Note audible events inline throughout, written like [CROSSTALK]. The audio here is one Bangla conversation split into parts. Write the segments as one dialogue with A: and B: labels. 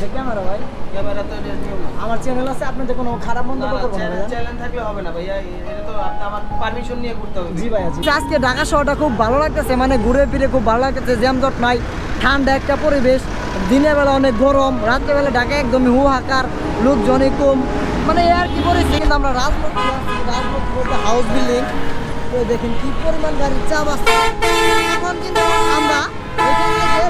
A: যে ক্যামেরা ভাই?
B: ক্যামেরা তো
A: আমার চ্যানেল আছে আপনি যে কোনো খারাপ মন্তব্য করব না।
B: চ্যালেঞ্জ থাকলে হবে না ভাইয়া এটা তো আপনি আমার পারমিশন নিয়ে করতে হবে।
A: জি ভাইয়া জি। আজকে ঢাকা শহরটা খুব ভালো লাগতেছে মানে ঘুরে ফিরে খুব ভালো লাগতেছে জ্যামজট নাই ঠান্ডা একটা পরিবেশ দিনের বেলা অনেক গরম রাত্রেবেলা ঢাকা একদমই হু হাকার লোকজনই কম মানে আর কি পরিস্থিতি কিন্তু আমরা আছি রাজলক্ষ্মী বলতে হাউস বিল্ডিং তো দেখেন কি পরিমাণ গাড়ির চাপ আছে। এখন কিন্তু আমরা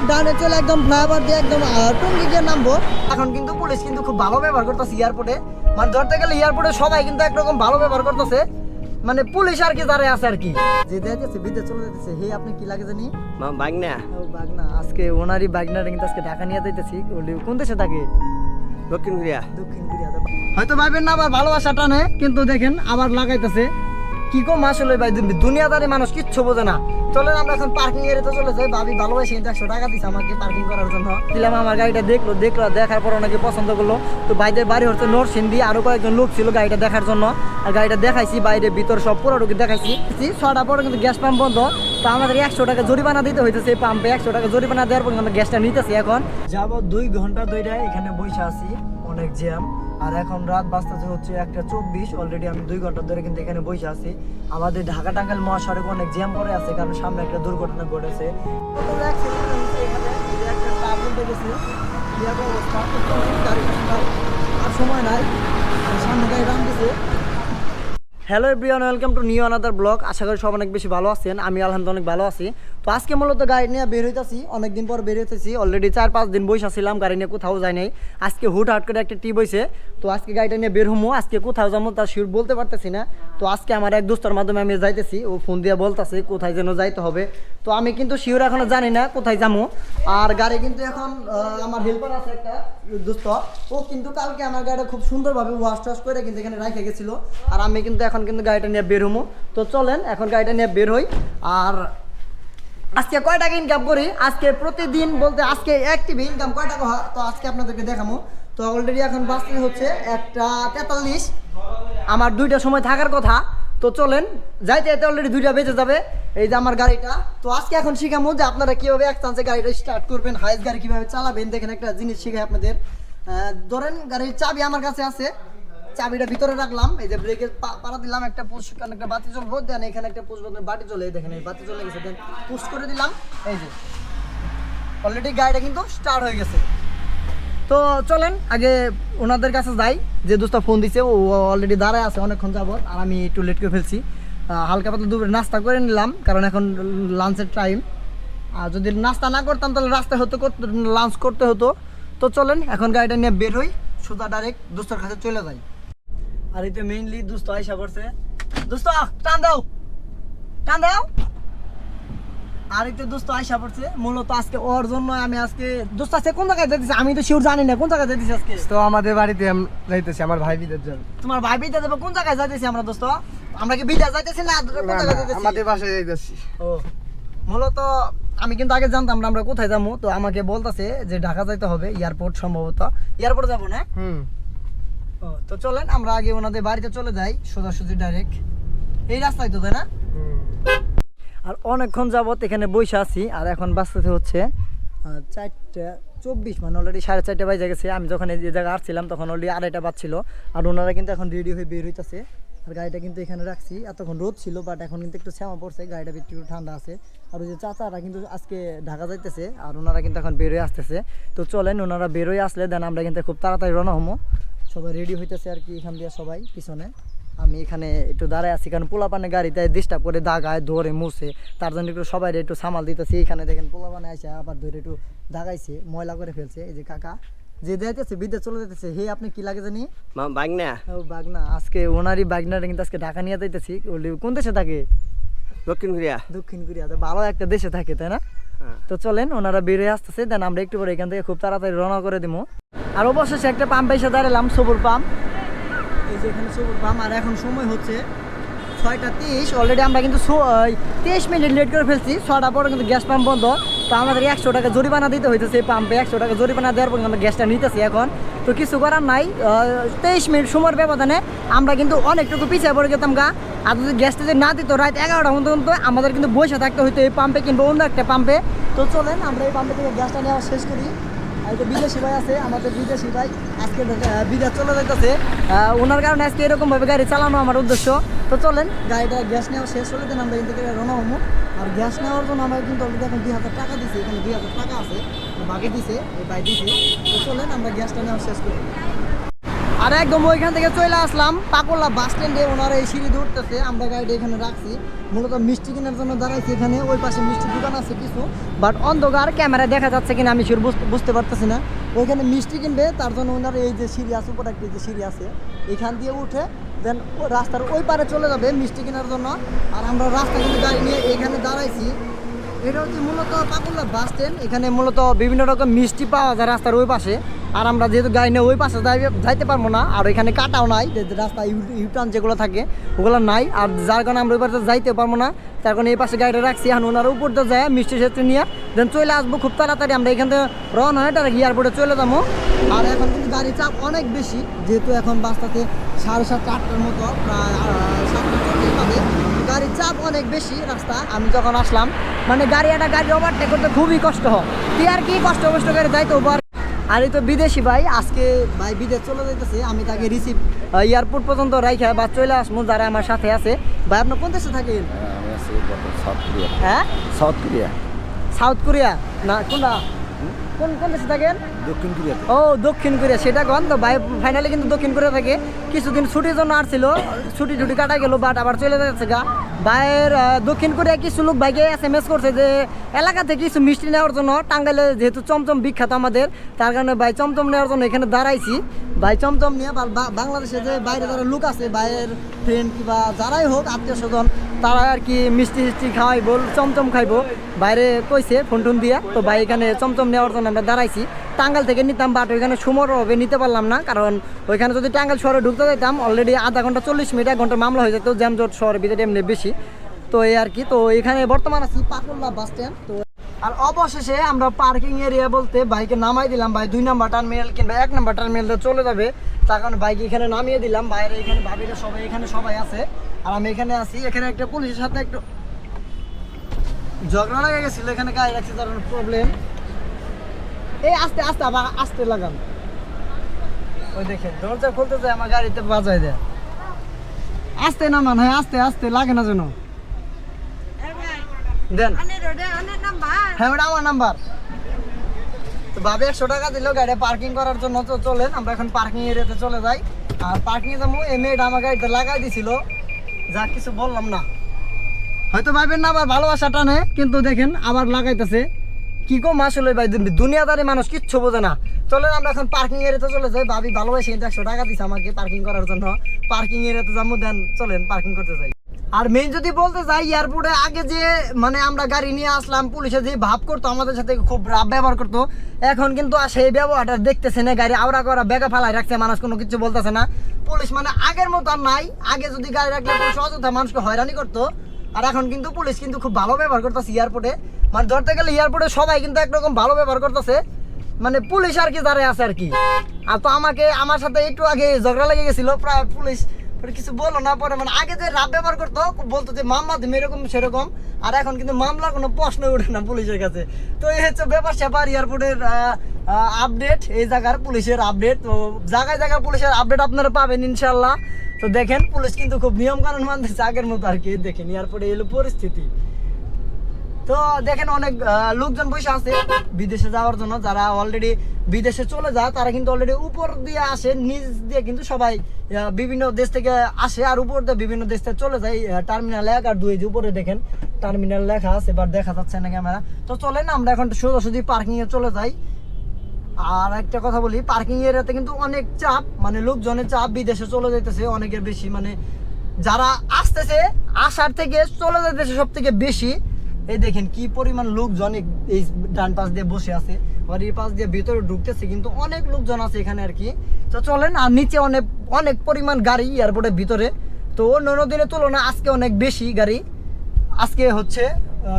A: ডানে চলে একদম ফ্লাইওভার দিয়ে একদম আহ, গিয়ে নামবো। এখন কিন্তু পুলিশ কিন্তু খুব ভালো ব্যবহার করতেছে এয়ারপোর্টে মানে ধরতে গেলে এয়ারপোর্টে সবাই কিন্তু একরকম ভালো ব্যবহার করতেছে। মানে পুলিশ আর কি দাঁড়ায় আছে আর কি। যে যাইতেছে বিদেশ চলে যাইতেছে। হে আপনি কি লাগে জানি?
B: বাইক না
A: ও বাগনা। আজকে ওনারই বাগনাটা কিন্তু আজকে ঢাকা নিয়ে যাইতেছি। কোন দেশে থাকে?
B: দক্ষিণ কোরিয়া।
A: দক্ষিণ কোরিয়া। হয়তো ভাবেন না আবার ভালোবাসা টানে কিন্তু দেখেন আবার লাগাইতেছে। কি কম আসলে ভাই দু- দুনিয়াদারি মানুষ, কিচ্ছু বোঝে না। চলেন আমরা এখন পার্কিং এরিয়াতে চলে যাই। ভাবি ভালোবাসি একশো টাকা দিছে আমাকে পার্কিং করার জন্য। দিলাম, আমার গাড়িটা দেখল দেখল, দেখার পর ওনাকে পছন্দ করল। তো ভাইদের বাড়ি হচ্ছে নরসিংদী, আরও কয়েকজন লোক ছিল গাড়িটা দেখার জন্য। আর গাড়িটা দেখাইছি, বাইরে ভিতর সব পুরো পুরোটুকু দেখাইছি। ছটা পরে কিন্তু গ্যাস পাম্প বন্ধ। তো আমাদের একশো টাকা জরিমানা দিতে হইতেছে পাম্পে একশো টাকা জরিমানা দেওয়ার পর আমরা গ্যাসটা নিতেছি এখন। যাব দুই ঘণ্টা দুইটায় এখানে বসে আছি। অনেক জ্যাম। আর এখন রাত বাজতেছে হচ্ছে একটা চব্বিশ। অলরেডি আমি দুই ঘণ্টা ধরে কিন্তু এখানে বসে আছি। আমাদের ঢাকা টাঙ্গাইল মহাসড়কে অনেক জ্যাম পড়ে আছে, কারণ সামনে একটা দুর্ঘটনা ঘটেছে। আর সময় নাই। সামনে গাড়ি রান দিছে hello everyone welcome to new another blog আশা করি সব অনেক বেশি ভালো আছেন। আমি আলহামদুলিল্লাহ অনেক ভালো আছি। তো আজকে মূলত গাড়ি নিয়ে বের হইতাছি। অনেকদিন পর বের হইতেছি। অলরেডি চার পাঁচ দিন বসে ছিলাম, গাড়ি নিয়ে কোথাও যাই নাই। আজকে হুট হাট করে একটা টিপ হয়েছে তো আজকে গাড়িটা নিয়ে বের হমো। আজকে কোথাও যাব তা শিওর বলতে পারতেছি না। তো আজকে আমার এক দোস্তর মাধ্যমে আমি যাইতেছি। ও ফোন দিয়ে বলতেছে, কোথায় যেন যাইতে হবে। তো আমি কিন্তু শিওর এখনও জানি না কোথায় যাব। আর গাড়ি কিন্তু এখন আমার হেল্পার আছে একটা দোস্ত। ও কিন্তু কালকে আমার গাড়িটা খুব সুন্দরভাবে ওয়াশ টাশ করে কিন্তু এখানে রাখে গেছিল। আর আমি কিন্তু এখন কিন্তু গাড়িটা নিয়ে বের হব তো চলেন, এখন গাড়িটা নিয়ে বের হই। আর আজকে কয় টাকা ইনকাম করি? আজকে প্রতিদিন বলতে আজকে অ্যাক্টিভ ইনকাম কয় টাকা হয়? তো আজকে আপনাদেরকে দেখাবো তো অলরেডি এখন বাসতে হচ্ছে একটা তেতাল্লিশ। আমার দুইটা সময় থাকার কথা। তো চলেন, যাইতে যাইতে অলরেডি দুইটা বেঁচে যাবে। এই যে আমার গাড়িটা। তো আজকে এখন শিখামো যে আপনারা কীভাবে এক চান্সে গাড়িটা স্টার্ট করবেন হাইস গাড়ি কীভাবে চালাবেন। দেখেন একটা জিনিস শিখাই আপনাদের। ধরেন গাড়ির চাবি আমার কাছে আছে। চাবিটা ভিতরে রাখলাম, এই যে ব্রেকে পাড়া দিলাম, একটা পুশ একটা বাতি জ্বলবো, দেন এখানে একটা পুশ বাটন বাতি চলে দেখেন, এই বাতি চলে গেছে, দেন পুশ করে দিলাম, এই যে। অলরেডি গাড়িটা কিন্তু স্টার্ট হয়ে গেছে। তো চলেন, আগে ওনাদের কাছে যাই, যে দোস্তা ফোন দিছে, ও অলরেডি দাঁড়ায় আছে, অনেকক্ষণ যাবত, আর আমি একটু লেট করে ফেলছি। হালকা পাতলা দুপুরে নাস্তা করে নিলাম, কারণ এখন লাঞ্চের টাইম আর যদি নাস্তা না করতাম, তাহলে রাস্তায় হতো লাঞ্চ করতে হতো। তো চলেন, এখন গাড়িটা নিয়ে বের হই, সোজা ডাইরেক্ট দোস্তর কাছে চলে যাই। আর এই তো মেইনলি দোস্ত আইসা করছে দোস্ত টান দাও। টান দাও। আর এই তো দোস্ত আইসা পড়ছে। মূলত আজকে ওর জন্য আমি আজকে দোস্ত আজকে কোন জায়গায় যেতেছি? আমি তো শিওর জানি না কোন জায়গায় যেতেছি আজকে?
B: তো আমাদের বাড়িতে আমি যাইতেছি আমার ভাই বিদের জন্য
A: তোমার ভাই বিদ্যা দেবে কোন জায়গায় যাইতেছি আমরা দোস্ত? আমরা কি বিদ্যা যাইতেছি না কোন জায়গায় যাইতেছি?
B: আমাদের বাসায় যাইতেছি।
A: ও। মূলত আমি কিন্তু আগে জানতাম না আমরা কোথায় যাব তো আমাকে বলতাছে যে ঢাকা যাইতে হবে এয়ারপোর্ট সম্ভবত। এয়ারপোর্ট যাব না?
B: হুম।
A: ও তো চলেন আমরা আগে ওনাদের বাড়িতে চলে যাই সোজাসুজি ডাইরেক্ট এই রাস্তায় তো তাই না? আর অনেকক্ষণ যাবত এখানে বসে আছি আর এখন বাঁচতে হচ্ছে চারটা চব্বিশ মানে অলরেডি সাড়ে চারটে বাজে গেছে। আমি যখন এই যে জায়গায় আসছিলাম তখন অলরেডি আড়াইটা বাজছিল আর ওনারা কিন্তু এখন রেডি হয়ে বের হইতেছে। আর গাড়িটা কিন্তু এখানে রাখছি। এতক্ষণ রোদ ছিল বাট এখন কিন্তু একটু শ্যামা পড়ছে গাড়িটা একটু ঠান্ডা আছে। আর ওই যে চাচারা কিন্তু আজকে ঢাকা যাইতেছে আর ওনারা কিন্তু এখন বেরোয় আসতেছে। তো চলেন ওনারা বেরোয় আসলে দেন আমরা কিন্তু খুব তাড়াতাড়ি রওনা হব সবাই রেডি হইতেছে আর কি এখান দিয়ে সবাই পিছনে। আমি এখানে একটু দাঁড়ায় আছি কারণ পোলাপানে গাড়িতে ডিস্টার্ব করে দাগায় ধরে মুছে। তার জন্য একটু সবাই একটু সামাল দিতেছি। এখানে দেখেন পোলাপানে আসে আবার ধরে একটু দাগাইছে ময়লা করে ফেলছে। এই যে কাকা যে যাইতেছে বিদেশ চলে যেতেছে হে আপনি কি লাগে জানি?
B: বাইক না
A: ও বাগনা। আজকে ওনারই বাগনাটা কিন্তু আজকে ঢাকা নিয়ে যাইতেছি। কোন দেশে থাকে?
B: দক্ষিণ কোরিয়া।
A: দক্ষিণ কোরিয়াতে ভালো একটা দেশে থাকে তাই না?
B: হ্যাঁ।
A: তো চলেন ওনারা বেরিয়ে আসতেছে। দেন আমরা একটু পরে এখান থেকে খুব তাড়াতাড়ি রওনা করে দিব আর অবশেষে একটা পাম্পে এসে দাঁড়ালাম, সবুর পাম্প এই যে এখানে সবুর পাম্প আর এখন সময় হচ্ছে ছয়টা তিরিশ। অলরেডি আমরা কিন্তু তেইশ মিনিট লেট করে ফেলছি। ছটা পরে কিন্তু গ্যাস পাম্প বন্ধ। তো আমাদের একশো টাকা জরিমানা দিতে হইতেছে এই পাম্পে একশো টাকা জরিমানা দেওয়ার পর আমরা গ্যাসটা নিতেছি এখন। তো কিছু করার নাই। তেইশ মিনিট সময়ের ব্যবধানে আমরা কিন্তু অনেকটুকু পিছিয়ে পড়ে যেতাম গা। আর যদি গ্যাসটা যদি না দিত, রাত এগারোটা পর্যন্ত আমাদের কিন্তু বসে থাকতে হইতো এই পাম্পে কিংবা অন্য একটা পাম্পে তো চলেন, আমরা এই পাম্পে থেকে গ্যাসটা নেওয়া শেষ করি। বিদেশি ভাই আছে, আমাদের বিদেশি ভাই আজকে বিদেশ চলে যাইতেছে। ওনার কারণে আজকে এরকমভাবে গাড়ি চালানো আমার উদ্দেশ্য। তো চলেন, গাড়িটা গ্যাস নেওয়া শেষ হলে আমরা এখান থেকে রওনা আর গ্যাস নেওয়ার জন্য আমরা কিন্তু এখন দুই হাজার টাকা দিছি, এখানে দুই হাজার টাকা আছে, বাকি দিছে ভাই দিছে। চলেন, আমরা গ্যাসটা নেওয়া শেষ করি। আর একদম ওইখান থেকে চলে আসলাম পাকোলা বাস স্ট্যান্ডে ওনারা এই সিঁড়ি উঠতেছে, আমরা গাড়িটা এখানে রাখছি। মূলত মিষ্টি কেনার জন্য দাঁড়াইছি এখানে, ওই পাশে মিষ্টির দোকান আছে কিছু বাট অন্ধকার ক্যামেরা দেখা যাচ্ছে কিনা আমি শিওর বুঝতে পারতেছি না। ওইখানে মিষ্টি কিনবে, তার জন্য ওনার এই যে সিঁড়ি আছে, উপরে একটা যে সিঁড়ি আছে, এখান দিয়ে উঠে দেন রাস্তার ওই পারে চলে যাবে মিষ্টি কেনার জন্য। আর আমরা রাস্তা কিন্তু গাড়ি নিয়ে এখানে দাঁড়াইছি। এটা হচ্ছে মূলত পাকুল্লা বাস স্ট্যান্ড এখানে মূলত বিভিন্ন রকম মিষ্টি পাওয়া যায় রাস্তার ওই পাশে। আর আমরা যেহেতু গাড়ি নিয়ে ওই পাশে যাই- যাইতে পারব না। আর এখানে কাটাও নাই রাস্তা ইউ- ইউটার্ন যেগুলো থাকে, ওগুলো নাই। আর যার কারণে আমরা ওই পাশে যাইতে পারব না। তার কারণে এই পাশে গাড়িটা রাখছি। এখন ওনার উপর দিয়ে যায়, মিষ্টি সেতু নিয়ে। দেন চলে আসব খুব তাড়াতাড়ি। আমরা এখান থেকে রওনা হয় তার এয়ারপোর্টে চলে যাব। আর এখন কিন্তু গাড়ির চাপ অনেক বেশি। যেহেতু এখন বাসটাতে সাড়ে সাতটা, আটটার মতো, প্রায় গাড়ির চাপ অনেক বেশি রাস্তা। আমি যখন আসলাম মানে গাড়ি, একটা গাড়ি ওভারটেক করতে খুবই কষ্ট হয়। তুই আর কি কষ্ট কষ্ট করে যাইতে ওভার আর এই তো বিদেশি ভাই আজকে ভাই বিদেশ চলে যাইতেছে আমি তাকে রিসিভ এয়ারপোর্ট পর্যন্ত রাইখা বা চলে আসব যারা আমার সাথে আছে। ভাই আপনার কোন দেশে থাকেন? হ্যাঁ
C: সাউথ কোরিয়া
A: সাউথ কোরিয়া না কোনটা? কোন কোন দেশে থাকেন?
C: দক্ষিণ কোরিয়া
A: ও দক্ষিণ কোরিয়া সেটা কন? তো ভাই ফাইনালি কিন্তু দক্ষিণ কোরিয়া থাকে। কিছুদিন ছুটির জন্য আসছিল ছুটি টুটি কাটা গেল বাট আবার চলে যাচ্ছে গা। ভাইয়ের দক্ষিণ কোরিয়া কিছু লোক ভাইকে এস এম এস করছে যে এলাকা থেকে কিছু মিষ্টি নেওয়ার জন্য টাঙ্গাইলে যেহেতু চমচম বিখ্যাত আমাদের তার কারণে ভাই চমচম নেওয়ার জন্য এখানে দাঁড়াইছি। ভাই চমচম নিয়ে বাংলাদেশে যে বাইরে যারা লোক আছে ভাইয়ের ফ্রেন্ড কিংবা যারাই হোক আত্মীয় স্বজন তারা আর কি মিষ্টি মিষ্টি খাওয়াইবো চমচম খাইবো। বাইরে কইছে ফোন টোন দিয়া তো ভাই এখানে চমচম নেওয়ার জন্য আমরা দাঁড়াইছি টাঙ্গাল থেকে নিতাম বাট ওইখানে সময় হবে নিতে পারলাম না, কারণ ওইখানে যদি টাঙ্গাল শহরে ঢুকতে যেতাম অলরেডি আধা ঘণ্টা চল্লিশ মিনিট, এক ঘণ্টা মামলা হয়ে যেত জ্যামজট শহরের ভিতরে এমনি বেশি। তো এই আর কি, তো এখানে বর্তমান আছি পাকুল্লা বাস স্ট্যান্ড তো আর অবশেষে আমরা পার্কিং এরিয়া বলতে বাইকে নামাই দিলাম, ভাই, দুই নাম্বার টার্মিনাল কিংবা এক নাম্বার টার্মিনালে চলে যাবে। তার কারণে বাইক এখানে নামিয়ে দিলাম, বাইরে এখানে ভাবিরা সবাই, এখানে সবাই আছে। আর আমি এখানে আছি, এখানে একটা পুলিশের সাথে একটু ঝগড়া লেগে গেছিল, এখানে গাড়ি রাখছে তার প্রবলেম এই আস্তে আস্তে আবার আস্তে লাগান। ওই দেখেন, দরজা খুলতে যায়, আমার গাড়িতে বাজায় দেয়। আস্তে নামান, হয়, আস্তে আস্তে, লাগে না যেন। দেন। হ্যাঁ ম্যাডাম আমার নাম্বার। তো ভাবে একশো টাকা দিল গাড়ি পার্কিং করার জন্য তো চলেন, আমরা এখন পার্কিং এরিয়াতে চলে যাই। আর পার্কিং যাব, এই মেয়েটা আমার গাড়িতে লাগাই দিছিল। যা কিছু বললাম না। হয়তো ভাবেন না, আবার ভালোবাসা টানে, কিন্তু দেখেন আবার লাগাইতেছে। কি কম আসলে ভাই দু- দুনিয়াদারি মানুষ কিচ্ছু বোঝে না। চলে আমরা এখন পার্কিং এরিয়াতে চলে যাই। ভাবি ভালোবাসে, কিন্তু একশো টাকা দিছে আমাকে পার্কিং করার জন্য। পার্কিং এরিয়াতে যাব, দেন চলেন পার্কিং করতে যাই। আর মেইন যদি বলতে যাই এয়ারপোর্টে আগে যে মানে আমরা গাড়ি নিয়ে আসলাম, পুলিশে যে ভাব করতো, আমাদের সাথে খুব রাব ব্যবহার করতো। এখন কিন্তু আর সেই ব্যবহারটা দেখতেছে না, গাড়ি আওড়া করা, বেগা ফালাই রাখছে, মানুষ কোনো কিছু বলতেছে না। পুলিশ মানে আগের মতো আর নাই। আগে যদি গাড়ি রাখলে অযথা মানুষকে হয়রানি করতো আর এখন কিন্তু পুলিশ কিন্তু খুব ভালো ব্যবহার করতেছে এয়ারপোর্টে মানে ধরতে গেলে এয়ারপোর্টে সবাই কিন্তু একরকম ভালো ব্যবহার করতেছে। মানে পুলিশ আর কি দাঁড়ায় আছে আর কি। আর তো আমাকে, আমার সাথে একটু আগে ঝগড়া লেগে গেছিল, প্রায় পুলিশ কিছু বলল না, পরে মানে আগে যে রাব ব্যবহার করতো বলতো যে মামলা দিম, এরকম সেরকম। আর এখন কিন্তু মামলার কোনো প্রশ্ন ওঠে না পুলিশের কাছে। তো এই হচ্ছে ব্যাপার স্যাপার এয়ারপোর্টের আপডেট এই জায়গার পুলিশের আপডেট তো জায়গায় জায়গায় পুলিশের আপডেট আপনারা পাবেন ইনশাল্লাহ তো দেখেন, পুলিশ কিন্তু খুব নিয়ম কানুন মানতেছে আগের মতো আর কি দেখেন, এয়ারপোর্টে এলো পরিস্থিতি। তো দেখেন অনেক লোকজন বসে আছে বিদেশে যাওয়ার জন্য, যারা অলরেডি বিদেশে চলে যায়, তারা কিন্তু অলরেডি উপর দিয়ে আসে, নিচ দিয়ে কিন্তু সবাই বিভিন্ন দেশ থেকে আসে আর উপর দিয়ে বিভিন্ন দেশ থেকে চলে যায় টার্মিনাল এক আর দুই যে উপরে দেখেন টার্মিনাল লেখা আছে, এবার দেখা যাচ্ছে না ক্যামেরা তো চলেন, আমরা এখন সোজাসুজি পার্কিংয়ে চলে যাই। আর একটা কথা বলি পার্কিং এরিয়াতে কিন্তু অনেক চাপ মানে লোকজনের চাপ বিদেশে চলে যাইতেছে অনেকের বেশি মানে যারা আসতেছে আসার থেকে চলে যাইতেছে সব থেকে বেশি। এই দেখেন কি পরিমাণ লোকজন এই- ডান পাশ দিয়ে বসে আছে আর এই পাশ দিয়ে ভিতরে ঢুকতেছে, কিন্তু অনেক লোকজন আছে এখানে আর কি। তো চলেন, আর নিচে অনেক অনেক পরিমাণ গাড়ি এয়ারপোর্টের ভিতরে। তো অন্য দিনের তুলনায় আজকে অনেক বেশি গাড়ি। আজকে হচ্ছে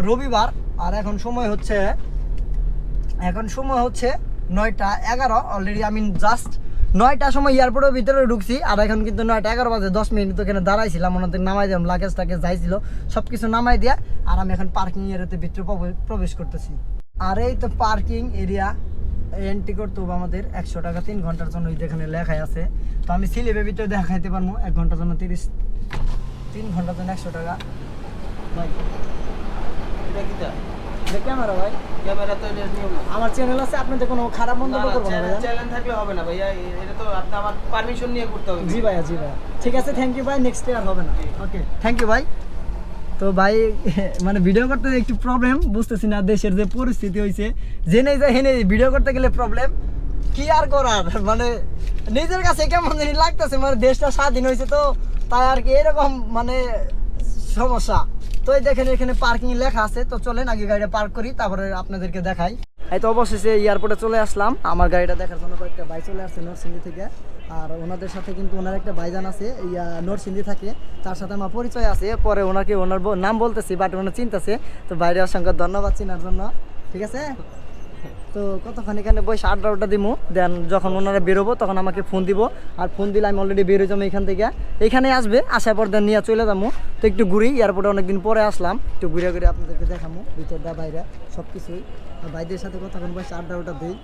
A: রবিবার, আর এখন সময় হচ্ছে এখন সময় হচ্ছে নয়টা এগারো অলরেডি আমি জাস্ট নয়টার সময় এয়ারপোর্টের ভিতরে ঢুকছি, আর এখন কিন্তু নয়টা এগারো বাজে, দশ মিনিট তো এখানে দাঁড়াইছিলাম ওনাদের নামাই দিলাম লাগেজ টাকেজ যাইছিল সব কিছু নামাই দিয়া, আর আমি এখন পার্কিং এরিয়াতে ভিতরে প্রবেশ করতেছি। আর এই তো পার্কিং এরিয়া এন্ট্রি করতে হবে আমাদের একশো টাকা, তিন ঘণ্টার জন্য যেখানে লেখাই আছে। তো আমি সিলেবের ভিতরে দেখাইতে পারব, এক ঘণ্টার জন্য তিরিশ, তিন ঘণ্টার জন্য একশো টাকা। ভাই
B: এটা কি তা?
A: এটা ক্যামেরা ভাই?
B: ক্যামেরা তো এটা নিয়ম
A: আমার চ্যানেল আছে আপনাদের কোনো খারাপ
B: না,
A: মন্তব্য
B: না,
A: না
B: চ্যানেল- থাকলে হবে না ভাইয়া এটা তো আপনি আমার পারমিশন নিয়ে করতে হবে।
A: জি ভাইয়া জি ভাইয়া। ঠিক আছে থ্যাংক ইউ ভাই নেক্সট আর হবে না। ওকে থ্যাংক ইউ ভাই তো ভাই [LAUGHS] মানে ভিডিও করতে একটু প্রবলেম বুঝতেছি না দেশের যে পরিস্থিতি হয়েছে জেনে যায় হেনে ভিডিও করতে গেলে প্রবলেম কি আর করার? [LAUGHS] মানে নিজের কাছে কেমন জানি লাগতেছে মানে দেশটা স্বাধীন হয়েছে তো তাই আর কি এরকম মানে সমস্যা। তো এই দেখেন এখানে পার্কিং লেখা আছে। তো চলেন, আগে গাড়িটা পার্ক করি, তারপরে আপনাদেরকে দেখাই। এই তো অবশেষে এয়ারপোর্টে চলে আসলাম। আমার গাড়িটা দেখার জন্য কয়েকটা ভাই চলে আসছে নরসিংদি থেকে। আর ওনাদের সাথে কিন্তু ওনার একটা ভাইজান আছে ইয়া নরসিংদি থাকে। তার সাথে আমার পরিচয় আছে। পরে ওনাকে ওনার নাম বলতেছি বাট ওনার চিনতেছে। তো বাইরে অসংখ্য ধন্যবাদ চিনার জন্য। ঠিক আছে? তো কতক্ষণ এখানে বসে আড্ডা আড্ডা দেন যখন ওনারা বেরোবো, তখন আমাকে ফোন দিব। আর ফোন দিলে আমি অলরেডি বেরো যাব এখান থেকে। এখানে আসবে, আসার পর দেন নিয়ে চলে যাব তো একটু ঘুরি, এয়ারপোর্টে অনেকদিন পরে আসলাম। একটু ঘুরে ঘুরে আপনাদেরকে দেখাবো ভিতরটা বাইরে সব কিছুই ভাইদের সাথে কতক্ষণ বসে আড্ডা ওটা দিই?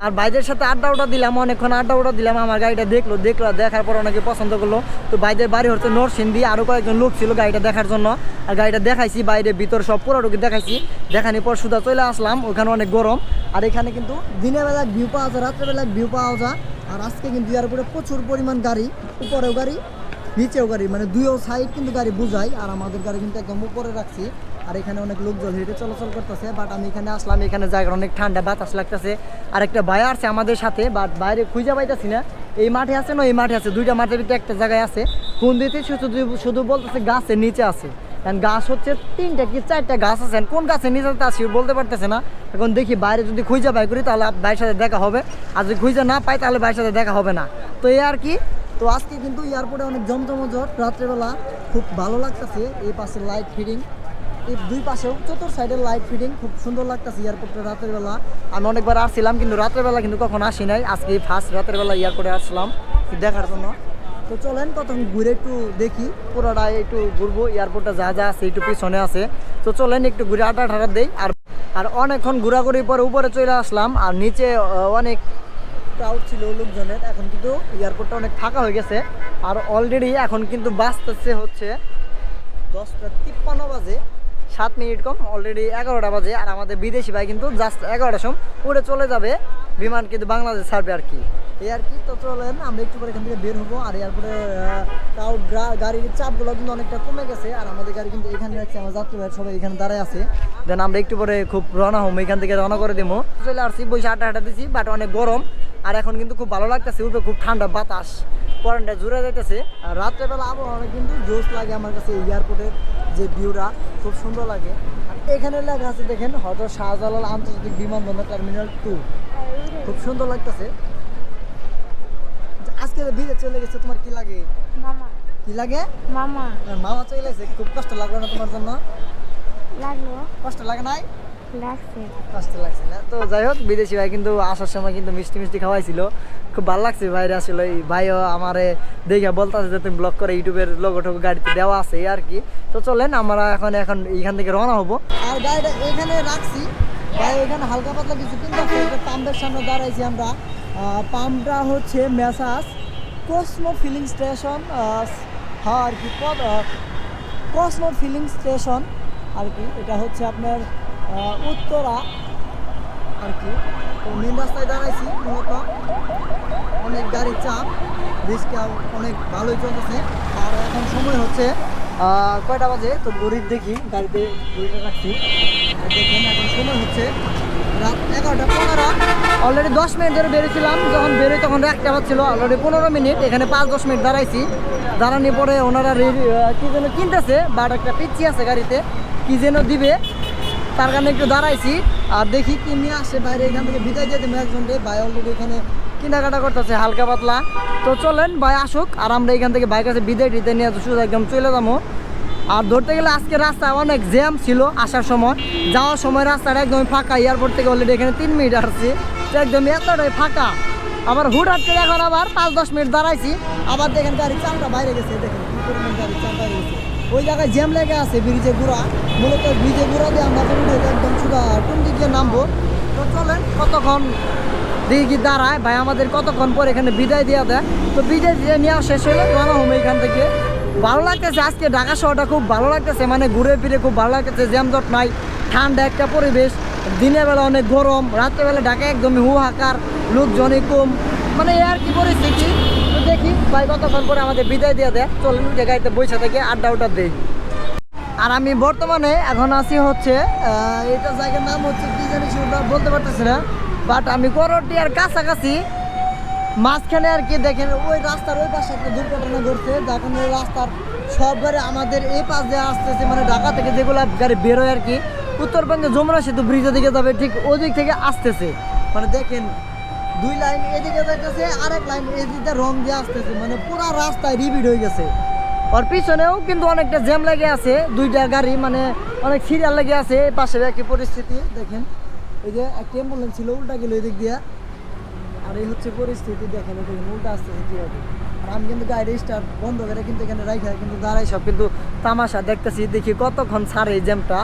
A: আর ভাইদের সাথে আড্ডা ওটা দিলাম, অনেকক্ষণ আড্ডা ওটা দিলাম, আমার গাড়িটা দেখল দেখল দেখার পর অনেকে পছন্দ করল। তো ভাইদের বাড়ি হচ্ছে নরসিংদী আরও কয়েকজন লোক ছিল গাড়িটা দেখার জন্য। আর গাড়িটা দেখাইছি, বাইরে ভিতর সব পুরোটুকু দেখাইছি। দেখানি পর সুদা চলে আসলাম, ওখানে অনেক গরম। আর এখানে কিন্তু দিনের বেলা ভিউ পাওয়া যায় রাত্রেবেলা ভিউ পাওয়া যায়। আর আজকে কিন্তু এয়ারপোর্টে প্রচুর পরিমাণ গাড়ি, উপরেও গাড়ি, নিচেও গাড়ি মানে দুইও সাইড কিন্তু গাড়ি বুঝাই। আর আমাদের গাড়ি কিন্তু একদম উপরে রাখছি। আর এখানে অনেক লোকজন হেঁটে চলাচল করতেছে বাট আমি এখানে আসলাম, এখানে জায়গা অনেক ঠান্ডা বাতাস লাগতেছে। আর একটা ভাই আছে আমাদের সাথে বাট বাইরে খুঁজে পাইতেছি না। এই মাঠে আছে না, এই মাঠে আছে, দুইটা মাঠের ভিতরে একটা জায়গায় আছে। ফোন দিতে শুধু শুধু বলতেছে গাছের নিচে আছে। কারণ গাছ হচ্ছে তিনটা কি চারটা গাছ আছে, কোন গাছের নিচে তা বলতে পারতেছে না। এখন দেখি বাইরে যদি খুঁজে বাই করি, তাহলে ভাইয়ের সাথে দেখা হবে। আর যদি খুঁজে না পাই, তাহলে ভাইয়ের সাথে দেখা হবে না। তো এই আর কি, তো আজকে কিন্তু এয়ারপোর্টে অনেক জমজমজট রাত্রেবেলা খুব ভালো লাগতেছে। এই পাশে লাইট ফিডিং এই দুই পাশেও চতুর সাইডের লাইট ফিডিং খুব সুন্দর লাগতেছে এয়ারপোর্টে রাতের বেলা। আমি অনেকবার আসছিলাম, কিন্তু রাতের বেলা কিন্তু কখন আসি নাই। আজকে ফার্স্ট রাতের বেলা এয়ারপোর্টে আসলাম দেখার জন্য। তো চলেন তখন ঘুরে একটু দেখি পুরোটা একটু ঘুরবো। এয়ারপোর্টে যা যা আছে, একটু পিছনে আছে। তো চলেন, একটু ঘুরে আটা ঠাটা দেই। আর আর অনেকক্ষণ ঘোরাঘুরির পরে উপরে চলে আসলাম, আর নিচে অনেক ক্রাউড ছিল লোকজনের। এখন কিন্তু এয়ারপোর্টটা অনেক ফাঁকা হয়ে গেছে। আর অলরেডি এখন কিন্তু বাসতেছে হচ্ছে দশটা তিপ্পান্ন বাজে। সাত মিনিট কম অলরেডি এগারোটা বাজে, আর আমাদের বিদেশি ভাই কিন্তু জাস্ট এগারোটার সময় উড়ে চলে যাবে। বিমান কিন্তু বাংলাদেশ ছাড়বে আর কি। এই আর কি, তো চলেন, আমরা একটু পরে এখান থেকে বের হব। আর এরপরে ক্রাউড গাড়ির চাপগুলো কিন্তু অনেকটা কমে গেছে, আর আমাদের গাড়ি কিন্তু এখানে রাখছে আমার যাত্রী ভাই সবাই এখানে দাঁড়ায় আছে। দেন আমরা একটু পরে খুব রওনা হব, এখান থেকে রওনা করে দেবো। চলে আসছি, বসে আটা আটা দিছি বাট অনেক গরম, আর এখন কিন্তু খুব ভালো লাগতেছে, উপরে খুব ঠান্ডা বাতাস। পরেনটা জুড়ে যাইতেছে। আর রাত্রেবেলা আবহাওয়া কিন্তু জোশ লাগে আমার কাছে এয়ারপোর্টের যে ভিউটা খুব সুন্দর লাগে। আর এখানে লেখা আছে দেখেন হয়তো শাহজালাল আন্তর্জাতিক বিমানবন্দর টার্মিনাল টু খুব সুন্দর লাগতেছে। আজকে ভিড়ে চলে গেছে তোমার কি লাগে?
D: মামা।
A: কি লাগে?
D: মামা।
A: মামা চলে গেছে খুব কষ্ট লাগল না তোমার জন্য?
D: লাগল।
A: কষ্ট লাগে নাই? কষ্ট লাগছে না। তো যাই হোক বিদেশি ভাই কিন্তু আসার সময় কিন্তু মিষ্টি মিষ্টি খাওয়াইছিল। খুব ভালো লাগছে বাইরে আসলে। ভাইও আমারে দেখে বলতেছে যে তুমি ব্লগ করে ইউটিউবের লোগো টোগো গাড়িতে দেওয়া আছে আর কি তো চলেন আমরা এখন এখন এইখান থেকে রওনা হব। আর গাড়িটা এখানে রাখছি। ভাই এখানে হালকা পাতলা কিছু কিনতে পাম্পের সামনে দাঁড়াইছি আমরা। পাম্পটা হচ্ছে মেসাস কোসমো ফিলিং স্টেশন হ্যাঁ আর কি কসমো ফিলিং স্টেশন আর কি। এটা হচ্ছে আপনার উত্তরা আর কি। মেন রাস্তায় দাঁড়াইছি, মূলত অনেক গাড়ির চাপ রিক্সা অনেক ভালোই চলতেছে। আর এখন সময় হচ্ছে কয়টা বাজে? তো গরিব দেখি, গাড়িতে গড়িটা রাখছি। দেখেন, এখন সময় হচ্ছে রাত এগারোটা পনেরো। অলরেডি দশ মিনিট ধরে বেরিয়েছিলাম, যখন বেরোই তখন একটা বাজছিল অলরেডি পনেরো মিনিট, এখানে পাঁচ দশ মিনিট দাঁড়াইছি। দাঁড়ানি পরে ওনারা কি যেন কিনতেছে, বাট একটা পিচ্ছি আছে গাড়িতে, কি যেন দিবে। তার কারণে একটু দাঁড়াইছি। আর দেখি কি নিয়ে আসে বাইরে, এখান থেকে বিদায় দিয়ে দেবো একজন রে। ভাই অলরেডি এখানে কেনাকাটা করতেছে, হালকা পাতলা। তো চলেন, ভাই আসুক, আর আমরা এখান থেকে বাইক আছে বিদায় দিতে নিয়ে শুধু একদম চলে যাব। আর ধরতে গেলে আজকে রাস্তা অনেক জ্যাম ছিল আসার সময়। যাওয়ার সময় রাস্তাটা একদমই ফাঁকা এয়ারপোর্ট থেকে অলরেডি এখানে তিন মিনিট আসছি। তো একদম এতটাই ফাঁকা। আবার হুট হাট করে এখন আবার পাঁচ দশ মিনিট দাঁড়াইছি। আবার দেখেন গাড়ির চালটা বাইরে গেছে, দেখেন চাল বাইরে গেছে। ওই জায়গায় জ্যাম লেগে আছে ব্রিজে গুড়া মূলত ব্রিজে গুড়া দিয়ে আমরা উঠে একদম সুদা টুন্ডি গিয়ে নামবো? তো চলেন, কতক্ষণ দেখি দাঁড়ায়? ভাই, আমাদের কতক্ষণ পর এখানে বিদায় দেওয়া দেয়? তো বিদায় দিয়ে নেওয়া শেষ হলো, রওনা হব এখান থেকে। ভালো লাগতেছে, আজকে ঢাকা শহরটা খুব ভালো লাগতেছে মানে ঘুরে ফিরে খুব ভালো লাগতেছে, জ্যামজট নাই, ঠান্ডা একটা পরিবেশ, দিনের বেলা অনেক গরম, রাত্রেবেলা ঢাকা একদমই হু হাকার লোকজনই কম মানে আর কি পরিস্থিতি। দেখি। ভাই, কতক্ষণ পরে আমাদের বিদায় দিয়ে দেয়? চলেন, যে গাড়িতে বৈশা থেকে আড্ডা উড্ডা দেই। আর আমি বর্তমানে এখন আছি হচ্ছে এটা জায়গার নাম হচ্ছে কি জানি সেটা বলতে পারতেছি না। বাট আমি করটিয়ার কাছাকাছি মাঝখানে আর কি দেখেন, ওই রাস্তার ওই পাশে একটা দুর্ঘটনা ঘটছে। যখন ওই রাস্তার সব গাড়ি আমাদের এই পাশ দিয়ে আসতেছে মানে ঢাকা থেকে যেগুলো গাড়ি বেরোয় আর কি উত্তরবঙ্গে যমুনা সেতু ব্রিজের দিকে যাবে, ঠিক ওই দিক থেকে আসতেছে। মানে দেখেন দুই লাইন এদিকে যাইতেছে, আরেক লাইন এদিকে রং দিয়ে আসতেছে। মানে পুরো রাস্তায় রিপিট হয়ে গেছে। ওর পিছনেও কিন্তু অনেকটা জ্যাম লেগে আছে। দুইটা গাড়ি মানে অনেক সিরিয়াল লেগে আছে। এই পাশে একই পরিস্থিতি, দেখেন। এই যে একটা অ্যাম্বুলেন্স ছিল, উল্টা গেল এদিক দিয়ে। আর এই হচ্ছে পরিস্থিতি, দেখেন এটা উল্টা আসতেছে কীভাবে। আর আমি কিন্তু গাড়ি স্টার্ট বন্ধ করে কিন্তু এখানে রাইখা, কিন্তু দাঁড়াই সব কিন্তু তামাশা দেখতেছি। দেখি কতক্ষণ ছাড়ে এই জ্যামটা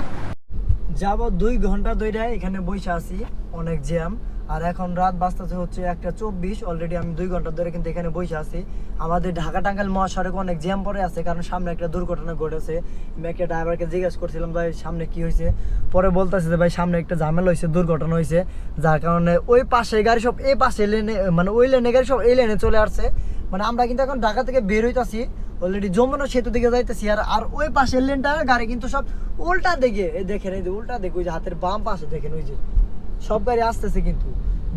A: যাব দুই ঘণ্টা ধরে এখানে বসে আছি, অনেক জ্যাম। আর এখন রাত বাজতেছে হচ্ছে একটা চব্বিশ অলরেডি আমি দুই ঘণ্টা ধরে কিন্তু এখানে বসে আছি। আমাদের ঢাকা টাঙ্গাল মহাসড়কে অনেক জ্যাম পড়ে আছে, কারণ সামনে একটা দুর্ঘটনা ঘটেছে। আমি একটা ড্রাইভারকে জিজ্ঞেস করছিলাম, ভাই, সামনে কি হয়েছে পরে বলতেছে যে, ভাই, সামনে একটা ঝামেলা হয়েছে দুর্ঘটনা হয়েছে যার কারণে ওই পাশে গাড়ি সব এই পাশে লেনে মানে ওই লেনে গাড়ি সব, এই লেনে চলে আসছে। মানে আমরা কিন্তু এখন ঢাকা থেকে বের হইতাছি। অলরেডি যমুনা সেতু দিকে যাইতেছি আর আর ওই পাশের লেনটা গাড়ি কিন্তু সব উল্টা দিকে দেখেন, এই যে উল্টা দিকে, ওই যে হাতের বাম পাশে দেখেন, ওই যে সব গাড়ি আসতেছে কিন্তু।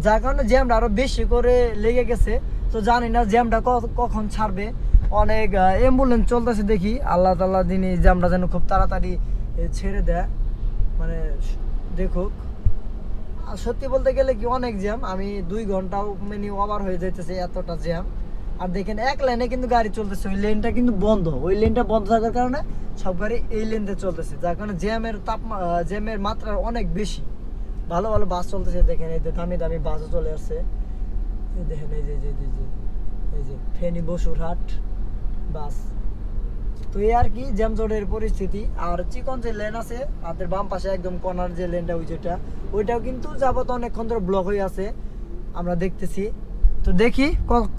A: যার কারণে জ্যামটা আরও বেশি করে লেগে গেছে। তো জানি না জ্যামটা কখন ছাড়বে। অনেক অ্যাম্বুলেন্স চলতেছে দেখি। আল্লাহ তাল্লাহ দিনই জ্যামটা যেন খুব তাড়াতাড়ি ছেড়ে দেয়। মানে দেখুক। সত্যি বলতে গেলে কি অনেক জ্যাম। আমি দুই ঘন্টাও মিনি ওভার হয়ে যাইতেছে এতটা জ্যাম। আর দেখেন, এক লাইনে কিন্তু গাড়ি চলতেছে, ওই লেনটা কিন্তু বন্ধ। ওই লেনটা বন্ধ থাকার কারণে সব গাড়ি এই লেনতে চলতেছে, যার কারণে জ্যামের তাপমা জ্যামের মাত্রা অনেক বেশি। ভালো ভালো বাস চলতেছে, দেখেন, এই যে দামি দামি বাসও চলে আসছে। দেখেন, এই যে এই যে এই যে ফেনী বসুরহাট বাস তো এই আর কি, জ্যামজটের পরিস্থিতি। আর চিকন যে লেন আছে, হাতের বাম পাশে একদম কর্নার যে লেনটা ওই যেটা, ওইটাও কিন্তু যাবত অনেকক্ষণ ধরে ব্লক হয়ে আছে। আমরা দেখতেছি। তো দেখি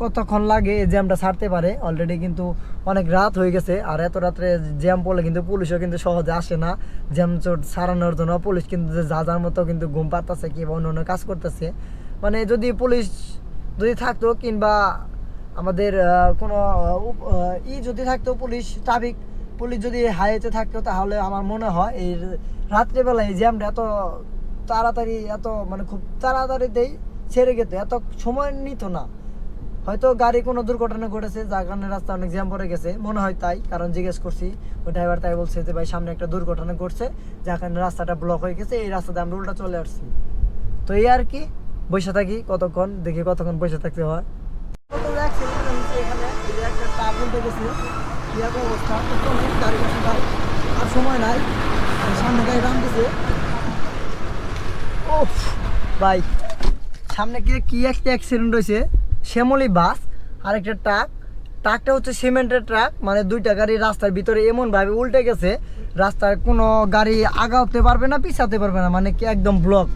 A: কতক্ষণ লাগে এই জ্যামটা ছাড়তে পারে। অলরেডি কিন্তু অনেক রাত হয়ে গেছে, আর এত রাত্রে জ্যাম পড়লে কিন্তু পুলিশও কিন্তু সহজে আসে না। জ্যাম চোট সারানোর জন্য পুলিশ কিন্তু যা যার মতো কিন্তু ঘুম পাতাছে কিংবা অন্য অন্য কাজ করতেছে। মানে যদি পুলিশ যদি থাকতো কিংবা আমাদের কোনো ই যদি থাকতো পুলিশ ট্রাফিক পুলিশ যদি হাইওয়েতে থাকতো তাহলে আমার মনে হয় এই রাত্রেবেলায় এই জ্যামটা এত তাড়াতাড়ি, এত মানে খুব তাড়াতাড়িতেই ছেড়ে যেত এত সময় নিত না। হয়তো গাড়ি কোনো দুর্ঘটনা ঘটেছে, যার কারণে রাস্তা অনেক জ্যাম পড়ে গেছে। মনে হয় তাই, কারণ জিজ্ঞেস করছি, ওই ড্রাইভার তাই বলছে যে, ভাই, সামনে একটা দুর্ঘটনা ঘটছে, যার কারণে রাস্তাটা ব্লক হয়ে গেছে, এই রাস্তাতে আমরা উল্টা চলে আসছি। তো এই আর কি, বসে থাকি কতক্ষণ, দেখি কতক্ষণ বসে থাকতে হয়। আর সময় নাই সামনে গাড়ি রামতেছে ওফ ভাই। সামনে কি কি একটা অ্যাক্সিডেন্ট হয়েছে? শ্যামলি বাস আর একটা ট্রাক। ট্রাকটা হচ্ছে সিমেন্টের ট্রাক মানে দুইটা গাড়ি রাস্তার ভিতরে এমন ভাবে উল্টে গেছে। রাস্তার কোনো গাড়ি আগাতে পারবে না, পিছাতে পারবে না মানে কি একদম ব্লক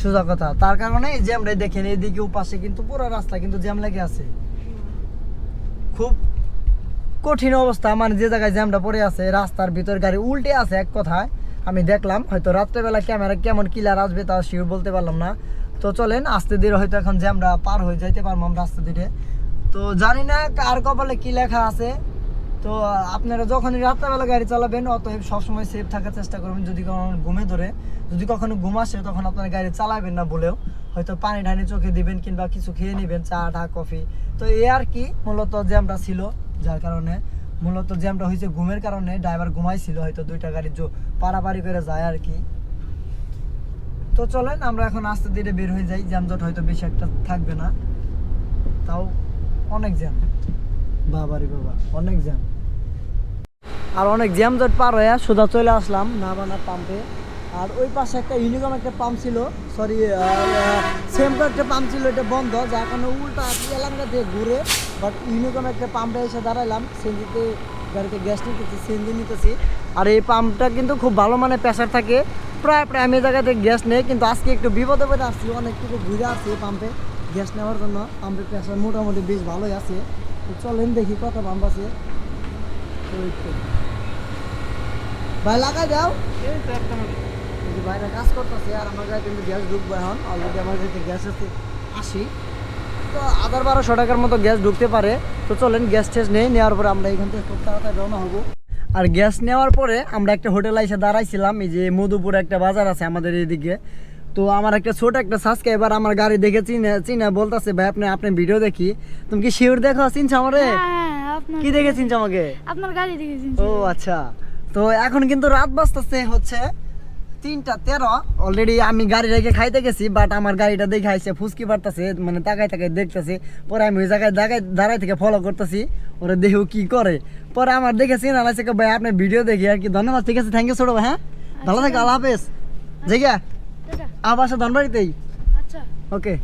A: সোজা কথা। তার কারণে এই জ্যামটা দেখেন, এদিকে পাশে কিন্তু পুরো রাস্তা কিন্তু জ্যাম লেগে আছে। খুব কঠিন অবস্থা মানে যে জায়গায় জ্যামটা পড়ে আছে, রাস্তার ভিতর গাড়ি উল্টে আছে এক কথায়। আমি দেখলাম, হয়তো রাত্রেবেলা ক্যামেরা কেমন কিলার আসবে তা শিওর বলতে পারলাম না। তো চলেন, আস্তে ধীরে হয়তো এখন জ্যামটা পার হয়ে যাইতে পারব আমরা আস্তে ধীরে। তো জানি না কার কপালে কি লেখা আছে। তো আপনারা যখনই রাত্রেবেলা গাড়ি চালাবেন, অতএব সবসময় সেফ থাকার চেষ্টা করবেন। যদি কখনো ঘুমে ধরে, যদি কখনো ঘুম আসে, তখন আপনারা গাড়ি চালাবেন না বলেও। হয়তো পানি ঢানি চোখে দিবেন কিংবা কিছু খেয়ে নেবেন, চা টা কফি। তো এ আর কি মূলত জ্যামটা ছিল, যার কারণে মূলত জ্যামটা হয়েছে ঘুমের কারণে ড্রাইভার ঘুমাইছিল, হয়তো দুইটা গাড়ি পারাপারি করে যায় আর কি। তো চলেন, আমরা এখন আস্তে ধীরে বের হয়ে যাই। জ্যামজট হয়তো বেশি একটা থাকবে না। তাও অনেক জ্যাম। বাবারি বাবা, অনেক জ্যাম। আর অনেক জ্যামজট পার হয়ে সোজা চলে আসলাম নাবানা পাম্পে আর ওই পাশে একটা ইউনিকম একটা পাম্প ছিল। সরি সেম একটা পাম্প ছিল, এটা বন্ধ, যার কারণে উল্টা এলাকা দিয়ে ঘুরে। বাট ইউনিকম একটা পাম্পে এসে দাঁড়াইলাম। সেনজিতে গাড়িতে গ্যাস নিতেছি সেনজি নিতেছি। আর এই পাম্পটা কিন্তু খুব ভালো মানে প্রেশার থাকে। প্রায় প্রায় আমি জায়গাতে গ্যাস নেই কিন্তু আজকে একটু বিপদে পড়ে আসছি অনেকটুকু ঘুরে আসছি এই পাম্পে গ্যাস নেওয়ার জন্য আমাদের প্রেশার মোটামুটি বেশ ভালোই আছে। তো চলেন দেখি কত পাম্প আছে। ভাই লাগাই দাও। বাইরে কাজ করতেছে আর আমার গাড়ি কিন্তু গ্যাস ঢুকবো এখন। অলরেডি আমার গাড়িতে গ্যাস আছে আসি। আধার বারোশো টাকার মতো গ্যাস ঢুকতে পারে। তো চলেন গ্যাস টেস্ট নেই নেওয়ার পরে আমরা এখান থেকে খুব তাড়াতাড়ি রওনা হব। আর গ্যাস নেওয়ার পরে আমরা একটা হোটেলে এসে দাঁড়াইছিলাম এই যে মধুপুরে একটা বাজার আছে আমাদের এইদিকে তো আমার একটা ছোট একটা সাবস্ক্রাইবার আমার গাড়ি দেখে চিনে চিনে বলতেছে ভাই আপনি আপনি ভিডিও দেখি। তুমি কি শিওর দেখো চিনছ আমারে?
D: হ্যাঁ
A: কি দেখে চিনছ আমাকে?
D: আপনার গাড়ি দেখেছি
A: ও আচ্ছা। তো এখন কিন্তু রাত বাজতেছে হচ্ছে তিনটা তেরো। অলরেডি আমি গাড়ি রেখে খাইতে গেছি বাট আমার গাড়িটা দেখে আইসে ফুসকি পারতেছে মানে তাকাই তাকাই দেখতেছে। পরে আমি ওই জায়গায় দাঁড়ায় দাঁড়াই থেকে ফলো করতেছি ওরা দেখেও কি করে? পরে আমার দেখেছি না লাগছে ভাই আপনার ভিডিও দেখি আর কি ধন্যবাদ ঠিক আছে থ্যাংক ইউ ছোট ভাই হ্যাঁ? ভালো থাকে আল্লাহ হাফেজ। জায়গা আবার আসা ধনবাড়িতেই।
D: আচ্ছা।
A: ওকে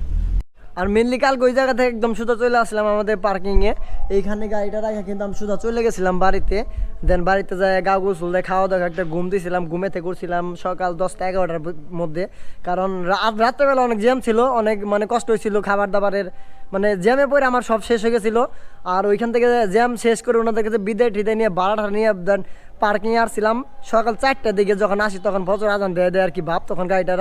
A: আর মেনলি কালকে ওই জায়গা থেকে একদম সুদা চলে আসলাম আমাদের পার্কিংয়ে এইখানে গাড়িটা রাখা কিন্তু আমি সুদা চলে গেছিলাম বাড়িতে। দেন বাড়িতে যায় গা গোসল দেয় খাওয়া দাওয়া, একটা ঘুম দিয়েছিলাম ঘুমে থেকে করছিলাম সকাল দশটা এগারোটার মধ্যে। কারণ রাত রাত্রেবেলা অনেক জ্যাম ছিল, অনেক মানে কষ্ট হয়েছিল খাবার দাবারের। মানে জ্যামে পরে আমার সব শেষ হয়ে গেছিল। আর ওইখান থেকে জ্যাম শেষ করে ওনাদের কাছে বিদায় টিদায় নিয়ে বারোটা নিয়ে দেন পার্কিংয়ে আসছিলাম। সকাল চারটার দিকে যখন আসি তখন ফজর আজান দেয় দেয় আর কি ভাব তখন গাড়িটা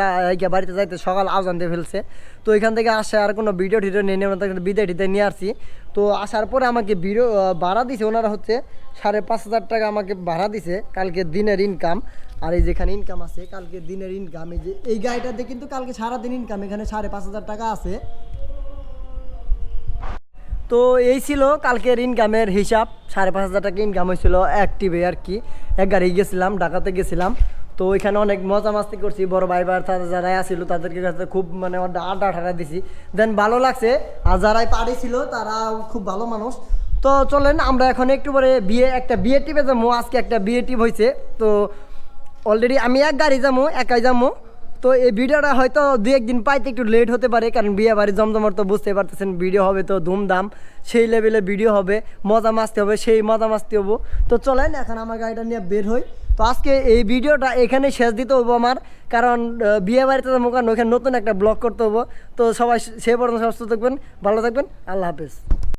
A: বাড়িতে যাইতে সকাল আজান দিয়ে ফেলছে। তো ওইখান থেকে আসে আর কোনো ভিডিও টিডিও নিয়ে নিয়ে ওনাদের কাছে বিদায় টিদায় নিয়ে আসছি তো আসার পরে আমাকে ভিডিও ভাড়া দিছে ওনারা হচ্ছে সাড়ে পাঁচ হাজার টাকা আমাকে ভাড়া দিছে কালকে দিনের ইনকাম আর এই যেখানে ইনকাম আছে, কালকে দিনের ইনকাম এই যে এই গাড়িটাতে কিন্তু কালকে সারাদিন ইনকাম এখানে সাড়ে পাঁচ হাজার টাকা আছে। তো এই ছিল কালকের ইনকামের হিসাব। সাড়ে পাঁচ হাজার টাকা ইনকাম হয়েছিল অ্যাক্টিভে আর কি। এক গাড়ি গেছিলাম, ঢাকাতে গেছিলাম। তো ওইখানে অনেক মজা মাস্তি করছি। বড় ভাই ভাই তারা যারা আসছিল তাদেরকে কাছে খুব মানে আড্ডা ঠাডা দিছি। দেন ভালো লাগছে। আর যারাই পাড়ি ছিল তারা খুব ভালো মানুষ। তো চলেন, আমরা এখন একটু পরে বিয়ে, একটা বিয়ে টিপে যাব। আজকে একটা বিয়ে টিপ হয়েছে তো অলরেডি আমি এক গাড়ি যাব, একাই যাব। তো এই ভিডিওটা হয়তো দু একদিন পাইতে একটু লেট হতে পারে, কারণ বিয়ে বাড়ি জমজমার তো বুঝতে পারতেছেন ভিডিও হবে তো ধুমধাম, সেই লেভেলে ভিডিও হবে, মজা মাস্তি হবে, সেই মজা মাস্তি হব। তো চলেন, এখন আমার গাড়িটা নিয়ে বের হই। তো আজকে এই ভিডিওটা এখানে শেষ দিতে হব আমার, কারণ বিয়ে বাড়িতে যাব কারণ ওখানে নতুন একটা ব্লগ করতে হব। তো সবাই সে পর্যন্ত সুস্থ থাকবেন, ভালো থাকবেন, আল্লাহ হাফেজ।